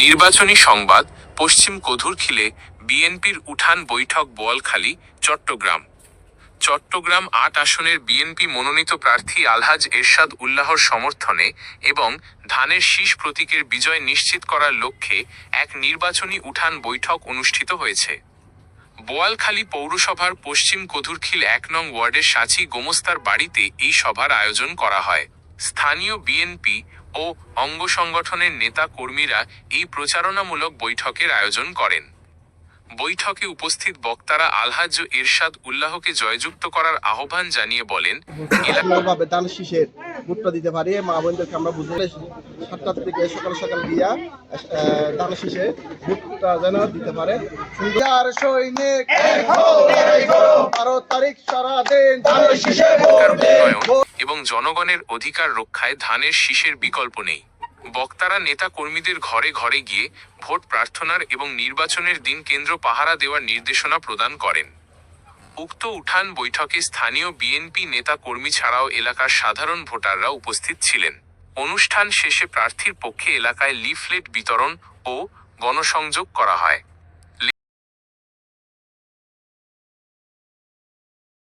নির্বাচনী সংবাদ, পশ্চিম কধুরখিলে বিএনপির উঠান বৈঠক বোয়ালখালী, চট্টগ্রাম। চট্টগ্রাম আট আসনের বিএনপি মনোনীত প্রার্থী আলহাজ এরশাদ উল্লাহর সমর্থনে এবং ধানের শীষ প্রতীকের বিজয় নিশ্চিত করার লক্ষ্যে এক নির্বাচনী উঠান বৈঠক অনুষ্ঠিত হয়েছে। বোয়ালখালী পৌরসভার পশ্চিম কধুরখিল এক নং ওয়ার্ডের সাচি গোমস্তার বাড়িতে এই সভার আয়োজন করা হয়। স্থানীয় বিএনপি ও অঙ্গ সংগঠনের নেতা কর্মীরা এই প্রচারণামূলক বৈঠকের আয়োজন করেন। বৈঠকে উপস্থিত বক্তারা আলহাজ এরশাদ উল্লাহকে জয়যুক্ত করার আহ্বান জানিয়ে বলেন দান শীষের দিতে পারি মা বোনদেরকে আমরা বুঝলে সাতটার থেকে সকাল সকাল দিয়া দান শীষে ভুট্টা যেন দিতে পারে। সুন্দর সৈনিক বারো তারিখ উন্নয়ন। এবং জনগণের অধিকার রক্ষায় ধানের শীষের বিকল্প নেই। বক্তারা নেতা কর্মীদের ঘরে ঘরে গিয়ে ভোট প্রার্থনার এবং নির্বাচনের দিন কেন্দ্র পাহারা দেওয়ার নির্দেশনা প্রদান করেন। উক্ত উঠান বৈঠকে স্থানীয় বিএনপি নেতা কর্মী ছাড়াও এলাকার সাধারণ ভোটাররা উপস্থিত ছিলেন। অনুষ্ঠান শেষে প্রার্থীর পক্ষে এলাকায় লিফলেট বিতরণ ও গণসংযোগ করা হয়।